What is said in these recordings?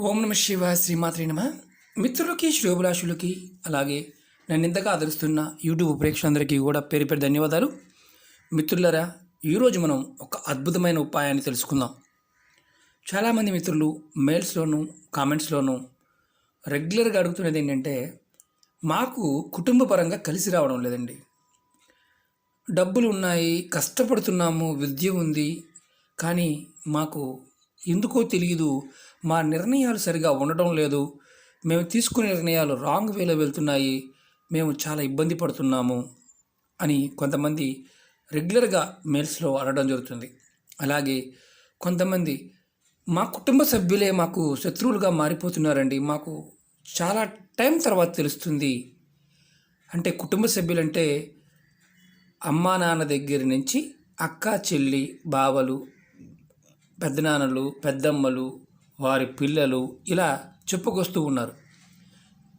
ఓం నమ శివ శ్రీమాత్రి నమ. మిత్రులకి శ్రేభిలాషులకి అలాగే నన్ను ఇంతగా ఆదరిస్తున్న యూట్యూబ్ ప్రేక్షకులందరికీ కూడా పేరు పేరు ధన్యవాదాలు. మిత్రులరా ఈరోజు మనం ఒక అద్భుతమైన ఉపాయాన్ని తెలుసుకుందాం. చాలామంది మిత్రులు మెయిల్స్లోనూ కామెంట్స్లోనూ రెగ్యులర్గా అడుగుతున్నది ఏంటంటే మాకు కుటుంబ పరంగా కలిసి రావడం లేదండి. డబ్బులు ఉన్నాయి కష్టపడుతున్నాము విద్య ఉంది కానీ మాకు ఎందుకో తెలియదు మా నిర్ణయాలు సరిగా ఉండడం లేదు. మేము తీసుకునే నిర్ణయాలు రాంగ్ వేలో వెళ్తున్నాయి. మేము చాలా ఇబ్బంది పడుతున్నాము అని కొంతమంది రెగ్యులర్గా మెయిల్స్లో అడగడం జరుగుతుంది. అలాగే కొంతమంది మా కుటుంబ సభ్యులే మాకు శత్రువులుగా మారిపోతున్నారండి. మాకు చాలా టైం తర్వాత తెలుస్తుంది. అంటే కుటుంబ సభ్యులంటే అమ్మా నాన్న దగ్గర నుంచి అక్క చెల్లి బావలు పెద్దనాన్నలు పెద్దమ్మలు వారి పిల్లలు ఇలా చెప్పుకొస్తూ ఉన్నారు.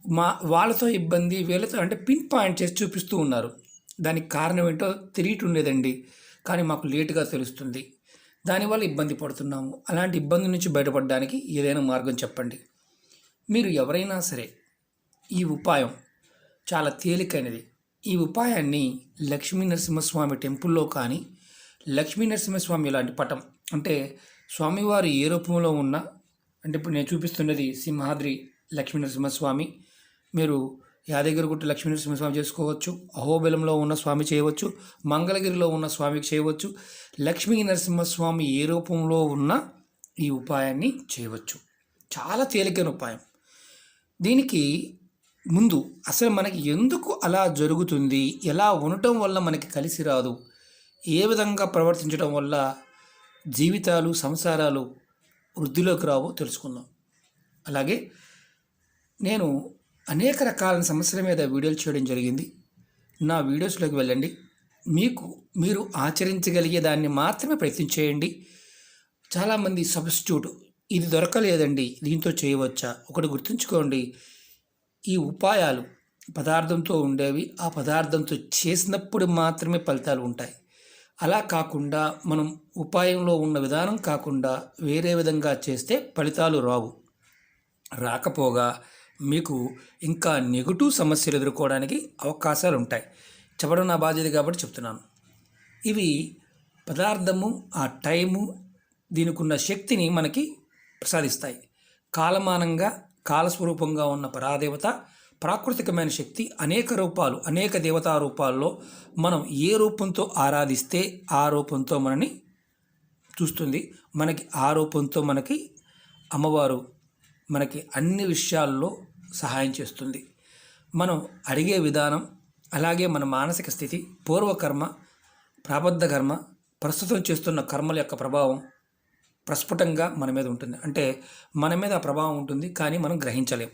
మా వాళ్ళతో ఇబ్బంది వీళ్ళతో అంటే పిన్ పాయింట్ చేసి చూపిస్తూ ఉన్నారు. దానికి కారణం ఏంటో తెలియటుండేదండి కానీ మాకు లేటుగా తెలుస్తుంది. దానివల్ల ఇబ్బంది పడుతున్నాము. అలాంటి ఇబ్బంది నుంచి బయటపడడానికి ఏదైనా మార్గం చెప్పండి. మీరు ఎవరైనా సరే ఈ ఉపాయం చాలా తేలికైనది. ఈ ఉపాయాన్ని లక్ష్మీ నరసింహస్వామి టెంపుల్లో కానీ లక్ష్మీ నరసింహస్వామి లాంటి పటం అంటే స్వామివారు ఏ రూపంలో ఉన్నా అంటే ఇప్పుడు నేను చూపిస్తున్నది సింహాద్రి లక్ష్మీ నరసింహస్వామి. మీరు యాదగిరిగుట్ట లక్ష్మీ నరసింహస్వామి చేసుకోవచ్చు అహోబిలంలో ఉన్న స్వామి చేయవచ్చు మంగళగిరిలో ఉన్న స్వామికి చేయవచ్చు లక్ష్మీ నరసింహస్వామి ఏ రూపంలో ఉన్న ఈ ఉపాయాన్ని చేయవచ్చు. చాలా తేలికైన ఉపాయం. దీనికి ముందు అసలు మనకి ఎందుకు అలా జరుగుతుంది ఎలా ఉండటం వల్ల మనకి కలిసి రాదు ఏ విధంగా ప్రవర్తించడం వల్ల జీవితాలు సంసారాలు వృద్ధిలోకి రావో తెలుసుకుందాం. అలాగే నేను అనేక రకాల సమస్యల మీద వీడియోలు చేయడం జరిగింది. నా వీడియోస్లోకి వెళ్ళండి. మీకు మీరు ఆచరించగలిగే దాన్ని మాత్రమే ప్రయత్నం చేయండి. చాలామంది సబ్స్టిట్యూట్ ఇది దొరకలేదండి దీంతో చేయవచ్చా? ఒకటి గుర్తుంచుకోండి. ఈ ఉపాయాలు పదార్థంతో ఉండేవి ఆ పదార్థంతో చేసినప్పుడు మాత్రమే ఫలితాలు ఉంటాయి. అలా కాకుండా మనం ఉపాయంలో ఉన్న విధానం కాకుండా వేరే విధంగా చేస్తే ఫలితాలు రావు. రాకపోగా మీకు ఇంకా నెగటివ్ సమస్యలు ఎదుర్కోవడానికి అవకాశాలు ఉంటాయి చెప్పడం నా బాధ్యత కాబట్టి చెప్తున్నాను. ఇవి పదార్థము ఆ టైము దీనికి ఉన్న శక్తిని మనకి ప్రసాదిస్తాయి. కాలమానంగా కాలస్వరూపంగా ఉన్న పరాదేవత ప్రాకృతికమైన శక్తి అనేక రూపాలు అనేక దేవతా రూపాల్లో మనం ఏ రూపంతో ఆరాధిస్తే ఆ రూపంతో మనని చూస్తుంది. మనకి ఆ రూపంతో మనకి అమ్మవారు మనకి అన్ని విషయాల్లో సహాయం చేస్తుంది. మనం అడిగే విధానం అలాగే మన మానసిక స్థితి పూర్వకర్మ ప్రాబద్ధ కర్మ ప్రస్తుతం చేస్తున్న కర్మల యొక్క ప్రభావం ప్రస్ఫుటంగా మన మీద ఉంటుంది. అంటే మన మీద ఆ ప్రభావం ఉంటుంది కానీ మనం గ్రహించలేం.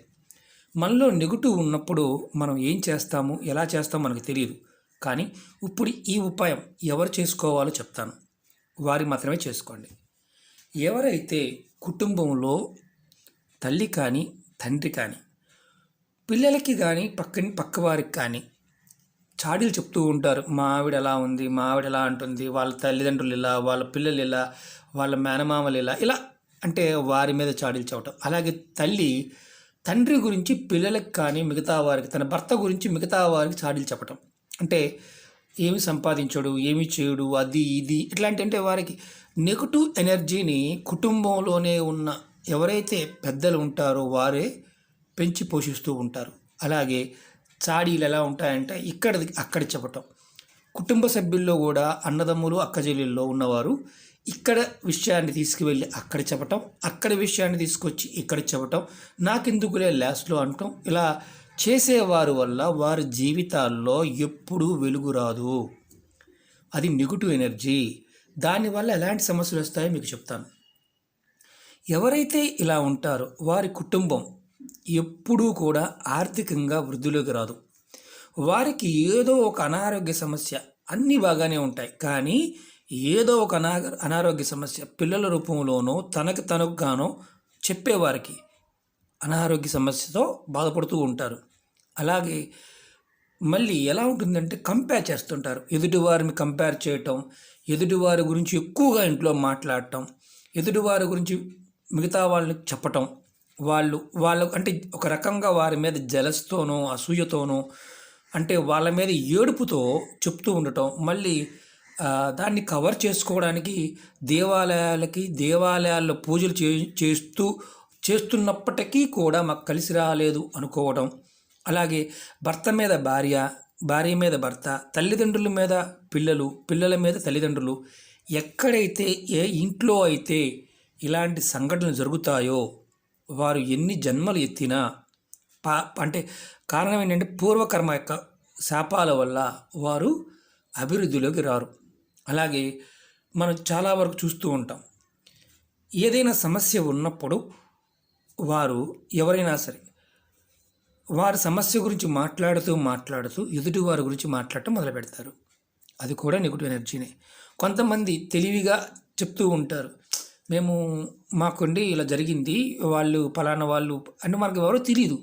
మనలో నెగిటివ్ ఉన్నప్పుడు మనం ఏం చేస్తాము ఎలా చేస్తామో మనకు తెలియదు. కానీ ఇప్పుడు ఈ ఉపాయం ఎవరు చేసుకోవాలో చెప్తాను. వారి మాత్రమే చేసుకోండి. ఎవరైతే కుటుంబంలో తల్లి కానీ తండ్రి కానీ పిల్లలకి కానీ పక్కని పక్కవారికి కానీ చాడీలు చెప్తూ ఉంటారు మా ఆవిడ ఎలా ఉంది మా ఆవిడ ఎలా అంటుంది వాళ్ళ తల్లిదండ్రులు ఇలా వాళ్ళ పిల్లలు ఇలా వాళ్ళ మేనమామలు ఇలా ఇలా. అంటే వారి మీద చాడీలు చెప్పటం అలాగే తల్లి తండ్రి గురించి పిల్లలకు కానీ మిగతా వారికి తన భర్త గురించి మిగతా వారికి చాడీలు చెప్పటం. అంటే ఏమి సంపాదించడు ఏమి చేయడు అది ఇది ఇట్లాంటి అంటే వారికి నెగటివ్ ఎనర్జీని కుటుంబంలోనే ఉన్న ఎవరైతే పెద్దలు ఉంటారో వారే పెంచి పోషిస్తూ ఉంటారు. అలాగే చాడీలు ఎలా ఉంటాయంటే ఇక్కడ అక్కడ చెప్పటం. కుటుంబ సభ్యుల్లో కూడా అన్నదమ్ములు అక్కచెల్లెల్లో ఉన్నవారు ఇక్కడ విషయాన్ని తీసుకువెళ్ళి అక్కడ చెప్పటం అక్కడ విషయాన్ని తీసుకొచ్చి ఇక్కడ చెప్పటం నాకెందుకులే లాస్ట్లో అంటాం. ఇలా చేసేవారు వల్ల వారి జీవితాల్లో ఎప్పుడూ వెలుగు రాదు. అది నెగిటివ్ ఎనర్జీ. దానివల్ల ఎలాంటి సమస్యలు వస్తాయో మీకు చెప్తాను. ఎవరైతే ఇలా ఉంటారో వారి కుటుంబం ఎప్పుడూ కూడా ఆర్థికంగా వృద్ధిలోకి రాదు. వారికి ఏదో ఒక అనారోగ్య సమస్య అన్నీ బాగానే ఉంటాయి. కానీ ఏదో ఒక అనా అనారోగ్య సమస్య పిల్లల రూపంలోనో తనకు తనకు గానో చెప్పేవారికి అనారోగ్య సమస్యతో బాధపడుతూ ఉంటారు. అలాగే మళ్ళీ ఎలా ఉంటుందంటే కంపేర్ చేస్తుంటారు. ఎదుటివారిని కంపేర్ చేయటం ఎదుటివారి గురించి ఎక్కువగా ఇంట్లో మాట్లాడటం ఎదుటివారి గురించి మిగతా వాళ్ళకి చెప్పటం వాళ్ళు వాళ్ళు అంటే ఒక రకంగా వారి మీద జలస్తోనో అసూయతోనో అంటే వాళ్ళ మీద ఏడుపుతో చెప్తూ ఉండటం మళ్ళీ దాన్ని కవర్ చేసుకోవడానికి దేవాలయాలకి దేవాలయాల్లో పూజలు చే చేస్తూ చేస్తున్నప్పటికీ కూడా మాకు కలిసి రాలేదు అనుకోవడం అలాగే భర్త మీద భార్య భార్య మీద భర్త తల్లిదండ్రుల మీద పిల్లలు పిల్లల మీద తల్లిదండ్రులు ఎక్కడైతే ఏ ఇంట్లో అయితే ఇలాంటి సంఘటనలు జరుగుతాయో వారు ఎన్ని జన్మలు ఎత్తినా పా అంటే కారణం ఏంటంటే పూర్వకర్మ యొక్క శాపాల వల్ల వారు అభివృద్ధిలోకి రారు. అలాగే మనం చాలా వరకు చూస్తూ ఉంటాం. ఏదైనా సమస్య ఉన్నప్పుడు వారు ఎవరైనా సరే వారి సమస్య గురించి మాట్లాడుతూ మాట్లాడుతూ ఎదుటి వారి గురించి మాట్లాడటం మొదలు పెడతారు. అది కూడా నెగిటివ్ ఎనర్జీనే. కొంతమంది తెలివిగా చెప్తూ ఉంటారు. మేము మాకుండి ఇలా జరిగింది వాళ్ళు ఫలానా వాళ్ళు అంటే మనకు ఎవరో తెలియదు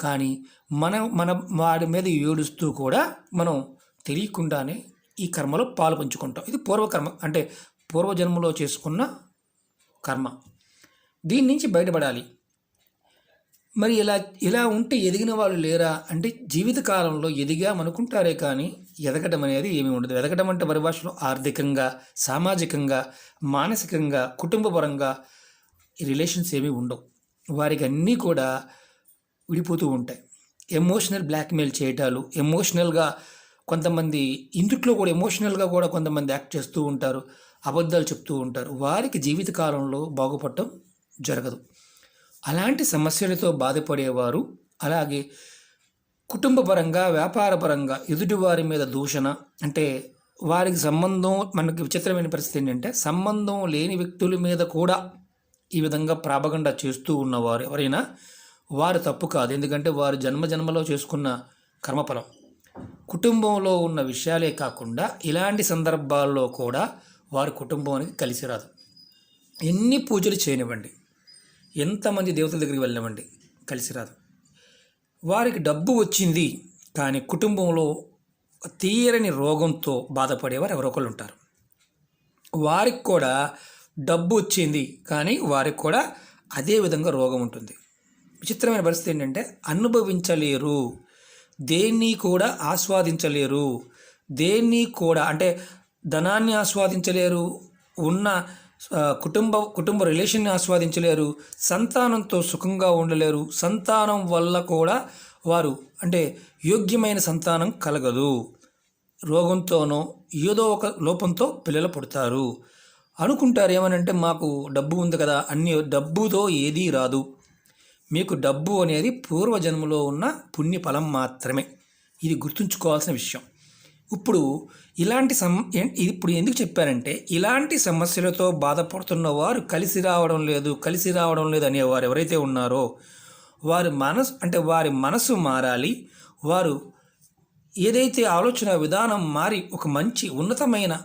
కానీ మనం మన వాడి మీద ఏడుస్తూ కూడా మనం తెలియకుండానే ఈ కర్మలో పాలు పంచుకుంటాం. ఇది పూర్వకర్మ అంటే పూర్వజన్మలో చేసుకున్న కర్మ. దీని నుంచి బయటపడాలి. మరి ఇలా ఇలా ఉంటే ఎదిగిన వాళ్ళు లేరా? అంటే జీవితకాలంలో ఎదిగామనుకుంటారే కానీ ఎదగడం అనేది ఏమీ ఉండదు. ఎదగడం అంటే పరిభాషలో ఆర్థికంగా సామాజికంగా మానసికంగా కుటుంబపరంగా ఈ రిలేషన్స్ ఏమీ ఉండవు. వారికి అన్నీ కూడా విడిపోతూ ఉంటాయి. ఎమోషనల్ బ్లాక్మెయిల్ చేయటాలు ఎమోషనల్గా కొంతమంది ఇందుట్లో కూడా ఎమోషనల్గా కూడా కొంతమంది యాక్ట్ చేస్తూ ఉంటారు అబద్ధాలు చెప్తూ ఉంటారు. వారికి జీవితకాలంలో బాగుపడటం జరగదు. అలాంటి సమస్యలతో బాధపడేవారు అలాగే కుటుంబపరంగా వ్యాపారపరంగా ఎదుటివారి మీద దూషణ అంటే వారికి సంబంధం మనకి విచిత్రమైన పరిస్థితి ఏంటంటే సంబంధం లేని వ్యక్తుల మీద కూడా ఈ విధంగా ప్రాపగండ చేస్తూ ఉన్నవారు ఎవరైనా వారు తప్పు కాదు. ఎందుకంటే వారు జన్మ జన్మలో చేసుకున్న కర్మఫలం. కుటుంబంలో ఉన్న విషయాలే కాకుండా ఇలాంటి సందర్భాల్లో కూడా వారి కుటుంబానికి కలిసి రాదు. ఎన్ని పూజలు చేయనివ్వండి ఎంతమంది దేవతల దగ్గరికి వెళ్ళనివ్వండి కలిసి రాదు. వారికి డబ్బు వచ్చింది కానీ కుటుంబంలో తీరని రోగంతో బాధపడేవారు ఎవరో ఉంటారు. వారికి కూడా డబ్బు వచ్చింది కానీ వారికి కూడా అదే విధంగా రోగం ఉంటుంది. విచిత్రమైన పరిస్థితి ఏంటంటే అనుభవించలేరు. దేన్ని కూడా ఆస్వాదించలేరు. దేన్ని కూడా అంటే ధనాన్ని ఆస్వాదించలేరు ఉన్న కుటుంబ కుటుంబ రిలేషన్ని ఆస్వాదించలేరు సంతానంతో సుఖంగా ఉండలేరు. సంతానం వల్ల కూడా వారు అంటే యోగ్యమైన సంతానం కలగదు. రోగంతోనో ఏదో ఒక లోపంతో పిల్లలు పుడతారు. అనుకుంటారు ఏమనంటే మాకు డబ్బు ఉంది కదా అన్ని డబ్బుతో ఏదీ రాదు. మీకు డబ్బు అనేది పూర్వజన్మలో ఉన్న పుణ్యఫలం మాత్రమే. ఇది గుర్తుంచుకోవాల్సిన విషయం. ఇప్పుడు ఇలాంటి సమ ఇప్పుడు ఎందుకు చెప్పారంటే ఇలాంటి సమస్యలతో బాధపడుతున్న వారు కలిసి రావడం లేదు కలిసి రావడం లేదు అనేవారు ఎవరైతే ఉన్నారో వారి మనసు అంటే వారి మనసు మారాలి. వారు ఏదైతే ఆలోచన విధానం మారి ఒక మంచి ఉన్నతమైన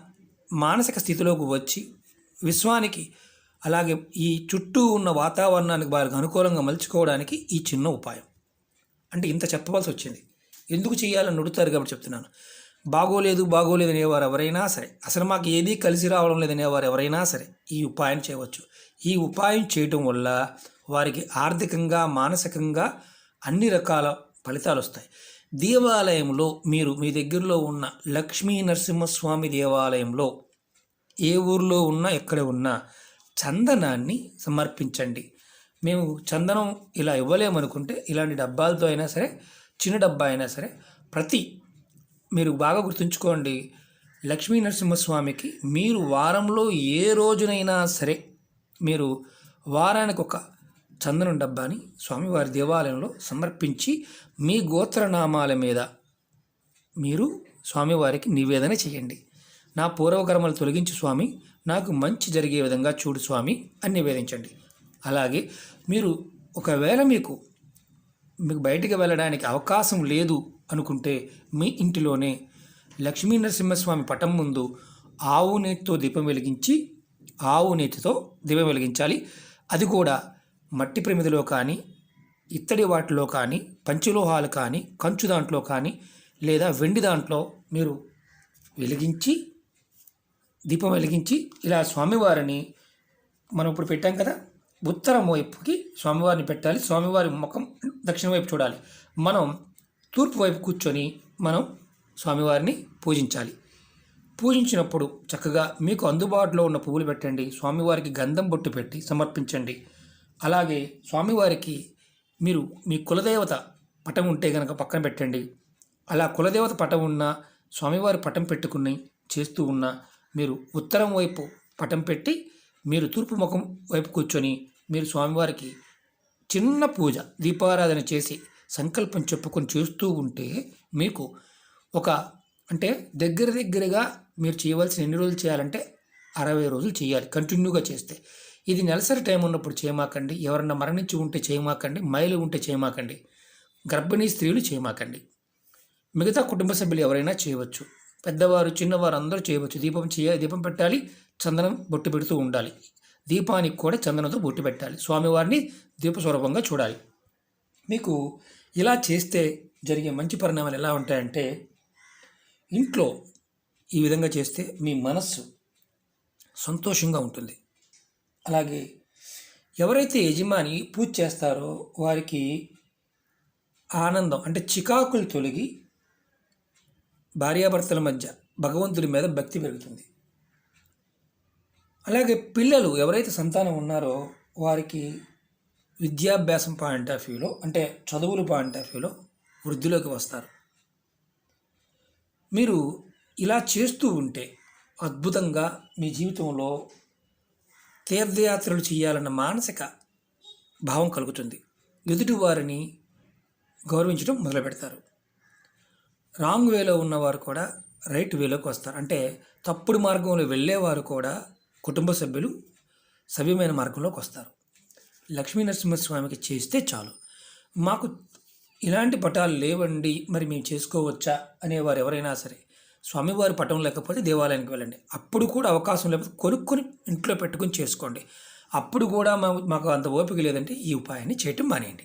మానసిక స్థితిలోకి వచ్చి విశ్వానికి అలాగే ఈ చుట్టూ ఉన్న వాతావరణానికి వారికి అనుకూలంగా మలుచుకోవడానికి ఈ చిన్న ఉపాయం. అంటే ఇంత చెప్పవలసి వచ్చింది. ఎందుకు చేయాలని నుడుతారు కాబట్టి చెప్తున్నాను. బాగోలేదు బాగోలేదు అనేవారు ఎవరైనా సరే అసలు మాకు ఏదీ కలిసి రావడం లేదనేవారు ఎవరైనా సరే ఈ ఉపాయం చేయవచ్చు. ఈ ఉపాయం చేయటం వల్ల వారికి ఆర్థికంగా మానసికంగా అన్ని రకాల ఫలితాలు వస్తాయి. దేవాలయంలో మీరు మీ దగ్గరలో ఉన్న లక్ష్మీ నరసింహస్వామి దేవాలయంలో ఏ ఊర్లో ఉన్నా ఎక్కడ ఉన్నా చందనాన్ని సమర్పించండి. మేము చందనం ఇలా ఇవ్వలేమనుకుంటే ఇలాంటి డబ్బాలతో అయినా సరే చిన్న డబ్బా అయినా సరే ప్రతి మీరు బాగా గుర్తుంచుకోండి లక్ష్మీ నరసింహస్వామికి మీరు వారంలో ఏ రోజునైనా సరే మీరు వారానికి ఒక చందనం డబ్బాని స్వామివారి దేవాలయంలో సమర్పించి మీ గోత్రనామాల మీద మీరు స్వామివారికి నివేదన చేయండి. నా పూర్వకర్మలు తొలగించి స్వామి నాకు మంచి జరిగే విధంగా చూడు స్వామి అని నివేదించండి. అలాగే మీరు ఒకవేళ మీకు మీకు బయటికి వెళ్ళడానికి అవకాశం లేదు అనుకుంటే మీ ఇంటిలోనే లక్ష్మీ నరసింహస్వామి పటం ముందు ఆవు నేతితో దీపం వెలిగించి ఆవు నేతితో దీపం వెలిగించాలి. అది కూడా మట్టి ప్రమిదిలో కానీ ఇత్తడి వాటిలో కానీ పంచలోహాలు కానీ కంచు దాంట్లో కానీ లేదా వెండి దాంట్లో మీరు వెలిగించి దీపం వెలిగించి ఇలా స్వామివారిని మనం ఇప్పుడు పెట్టాం కదా ఉత్తరం వైపుకి స్వామివారిని పెట్టాలి. స్వామివారి ముఖం దక్షిణ వైపు చూడాలి. మనం తూర్పు వైపు కూర్చొని మనం స్వామివారిని పూజించాలి. పూజించినప్పుడు చక్కగా మీకు అందుబాటులో ఉన్న పువ్వులు పెట్టండి. స్వామివారికి గంధం బొట్టు పెట్టి సమర్పించండి. అలాగే స్వామివారికి మీరు మీ కులదేవత పటం ఉంటే కనుక పక్కన పెట్టండి. అలా కులదేవత పటం ఉన్న స్వామివారి పటం పెట్టుకుని చేస్తూ ఉన్న మీరు ఉత్తరం వైపు పటం పెట్టి మీరు తూర్పు ముఖం వైపు కూర్చొని మీరు స్వామివారికి చిన్న పూజ దీపారాధన చేసి సంకల్పం చెప్పుకొని చేస్తూ ఉంటే మీకు ఒక అంటే దగ్గర దగ్గరగా మీరు చేయవలసిన ఎన్ని రోజులు చేయాలంటే అరవై రోజులు చేయాలి కంటిన్యూగా చేస్తే. ఇది నెలసరి టైం ఉన్నప్పుడు చేయమాకండి ఎవరన్నా మరణించి ఉంటే చేయమాకండి మైలు ఉంటే చేయమాకండి గర్భిణీ స్త్రీలు చేయమాకండి. మిగతా కుటుంబ సభ్యులు ఎవరైనా చేయవచ్చు. పెద్దవారు చిన్నవారు అందరూ చేయవచ్చు. దీపం చేయ దీపం పెట్టాలి చందనం బొట్టు పెడుతూ ఉండాలి. దీపానికి కూడా చందనంతో బొట్టు పెట్టాలి. స్వామివారిని దీపస్వరూపంగా చూడాలి. మీకు ఇలా చేస్తే జరిగే మంచి పరిణామాలు ఎలా ఉంటాయంటే ఇంట్లో ఈ విధంగా చేస్తే మీ మనస్సు సంతోషంగా ఉంటుంది. అలాగే ఎవరైతే యజమాని పూజ చేస్తారో వారికి ఆనందం అంటే చికాకులు తొలగి భార్యాభర్తల మధ్య భగవంతుడి మీద భక్తి పెరుగుతుంది. అలాగే పిల్లలు ఎవరైతే సంతానం ఉన్నారో వారికి విద్యాభ్యాసం పాయింట్ ఆఫ్ వ్యూలో అంటే చదువుల పాయింట్ ఆఫ్ వ్యూలో వృద్ధిలోకి వస్తారు. మీరు ఇలా చేస్తూ ఉంటే అద్భుతంగా మీ జీవితంలో తీర్థయాత్రలు చేయాలన్న మానసిక భావం కలుగుతుంది. ఎదుటి వారిని గౌరవించడం మొదలు పెడతారు రాంగ్ వేలో ఉన్నవారు కూడా రైట్ వేలోకి వస్తారు. అంటే తప్పుడు మార్గంలో వెళ్ళేవారు కూడా కుటుంబ సభ్యులు సవ్యమైన మార్గంలోకి వస్తారు. లక్ష్మీ నరసింహస్వామికి చేస్తే చాలు. మాకు ఇలాంటి పటాలు లేవండి మరి మేము చేసుకోవచ్చా అనేవారు ఎవరైనా సరే స్వామివారి పటం లేకపోతే దేవాలయానికి వెళ్ళండి. అప్పుడు కూడా అవకాశం లేకపోతే కొనుక్కొని ఇంట్లో పెట్టుకొని చేసుకోండి. అప్పుడు కూడా మా మాకు అంత ఓపిక లేదంటే ఈ ఉపాయాన్ని చేయటం మానేయండి.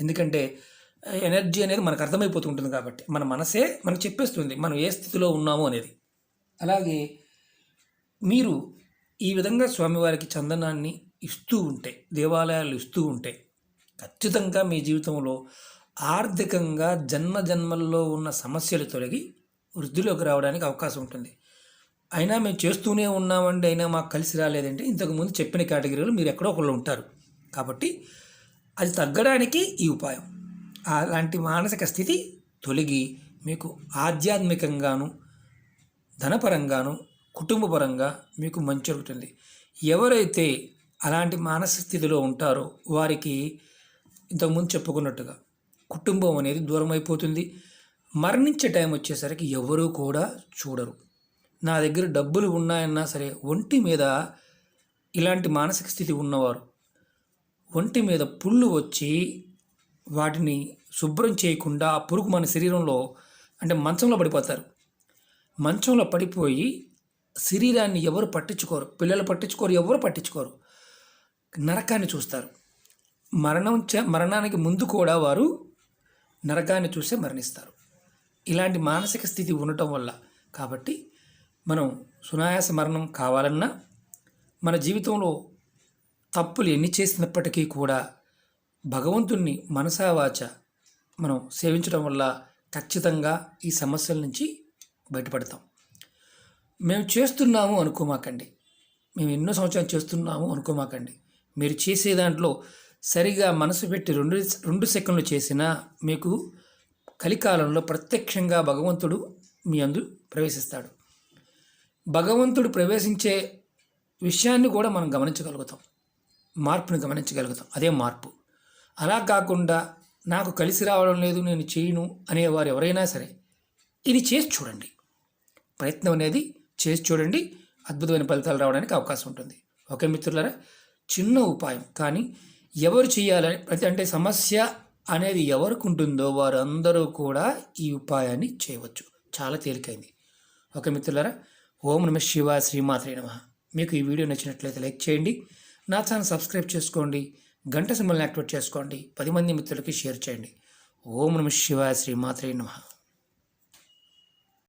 ఎందుకంటే ఎనర్జీ అనేది మనకు అర్థమైపోతుంటుంది కాబట్టి మన మనసే మనకు చెప్పేస్తుంది మనం ఏ స్థితిలో ఉన్నామో అనేది. అలాగే మీరు ఈ విధంగా స్వామివారికి చందనాన్ని ఇస్తూ ఉంటే దేవాలయాలు ఇస్తూ ఉంటే ఖచ్చితంగా మీ జీవితంలో ఆర్థికంగా జన్మ జన్మల్లో ఉన్న సమస్యలు తొలగి వృద్ధిలోకి రావడానికి అవకాశం ఉంటుంది. అయినా మేము చేస్తూనే ఉన్నామండి అయినా మాకు కలిసి రాలేదంటే ఇంతకుముందు చెప్పిన కేటగిరీలో మీరు ఎక్కడో ఒకళ్ళు ఉంటారు. కాబట్టి అది తగ్గడానికి ఈ ఉపాయం. అలాంటి మానసిక స్థితి తొలగి మీకు ఆధ్యాత్మికంగాను ధనపరంగాను కుటుంబపరంగా మీకు మంచి జరుగుతుంది ఎవరైతే అలాంటి మానసిక స్థితిలో ఉంటారో వారికి ఇంతకుముందు చెప్పుకున్నట్టుగా కుటుంబం అనేది దూరం అయిపోతుంది మరణించే టైం వచ్చేసరికి ఎవరూ కూడా చూడరు. నా దగ్గర డబ్బులు ఉన్నాయన్నా సరే ఒంటి మీద ఇలాంటి మానసిక స్థితి ఉన్నవారు ఒంటి మీద పుళ్ళు వచ్చి వాటిని శుభ్రం చేయకుండా ఆ పురుగు మన శరీరంలో అంటే మంచంలో పడిపోతారు. మంచంలో పడిపోయి శరీరాన్ని ఎవరు పట్టించుకోరు. పిల్లలు పట్టించుకోరు ఎవరు పట్టించుకోరు. నరకాన్ని చూస్తారు. మరణం చ మరణానికి ముందు కూడా వారు నరకాన్ని చూసే మరణిస్తారు. ఇలాంటి మానసిక స్థితి ఉండటం వల్ల కాబట్టి మనం సునాయాస మరణం కావాలన్నా మన జీవితంలో తప్పులు ఎన్ని చేసినప్పటికీ కూడా భగవంతుణ్ణి మనసావాచ మనం సేవించడం వల్ల ఖచ్చితంగా ఈ సమస్యల నుంచి బయటపడతాం. మేము చేస్తున్నాము అనుకోమాకండి. మేము ఎన్నో సంవత్సరాలు చేస్తున్నాము అనుకోమాకండి. మీరు చేసే దాంట్లో సరిగా మనసు పెట్టి రెండు రెండు సెకండ్లు చేసినా మీకు కలికాలంలో ప్రత్యక్షంగా భగవంతుడు మీ అందు ప్రవేశిస్తాడు. భగవంతుడు ప్రవేశించే విషయాన్ని కూడా మనం గమనించగలుగుతాం. మార్పును గమనించగలుగుతాం. అదే మార్పు. అలా కాకుండా నాకు కలిసి రావడం లేదు నేను చేయను అనేవారు ఎవరైనా సరే ఇది చేసి చూడండి. ప్రయత్నం అనేది చేసి చూడండి అద్భుతమైన ఫలితాలు రావడానికి అవకాశం ఉంటుంది. ఓకే మిత్రులారా? చిన్న ఉపాయం. కానీ ఎవరు చేయాలని ప్రతి అంటే సమస్య అనేది ఎవరికి ఉంటుందో వారందరూ కూడా ఈ ఉపాయాన్ని చేయవచ్చు. చాలా తేలికైంది. ఓకే మిత్రులారా? ఓం నమ శివ శ్రీమాత్రే నమ. మీకు ఈ వీడియో నచ్చినట్లయితే లైక్ చేయండి. నా ఛానల్ సబ్స్క్రైబ్ చేసుకోండి. గంట సింబల్ని యాక్టివేట్ చేసుకోండి. పది మంది మిత్రులకి షేర్ చేయండి. ఓం నమ శివ శ్రీమాత్రే నమ.